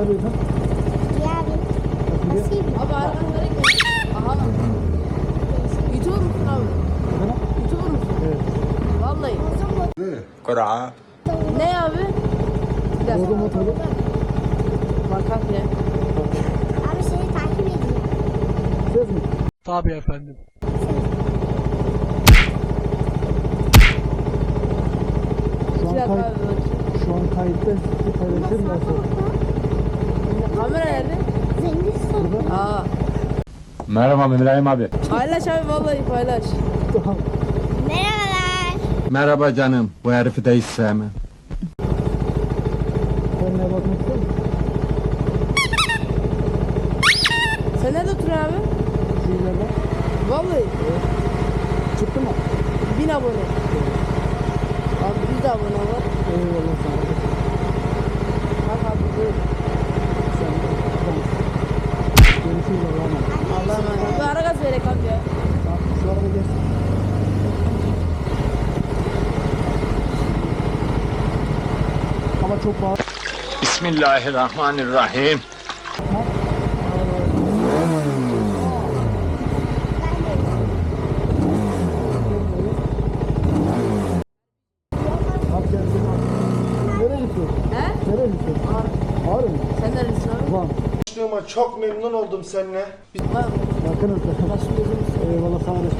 Nerede. Nasıl Abi arkanlara gel. Aha. YouTuber musun abi? YouTuber musun? Evet. Vallahi. Kura. Ne abi? Bir dakika. Orada motoru. Bakan bile. Abi seni takip ediyor. Söz mü? Tabii efendim. Şu an, kay- şu an kayıtta paylaşır mısın? Kamera nerede? Zengin soru. Aa. Merhaba İbrahim abi. Paylaş abi vallahi paylaş. Tamam. Merhabalar. Merhaba canım. Bu herifi de hiç sevmem. Sen nerede oturuyorsun abi? Şu ileride. Vallahi Çıktı mı? bin abone. Abi yüz abone var. Şu araba gelsin. Ama çok bağlı. Bismillahirrahmanirrahim. Nereye gidiyorsun? He? Nereye gidiyorsun? Ağrı. Ağrı mı? Sen? Van. Tanıştığıma çok memnun oldum seninle. Yakınız. Başım gözüm üstüne. Eyvallah sağ olasın.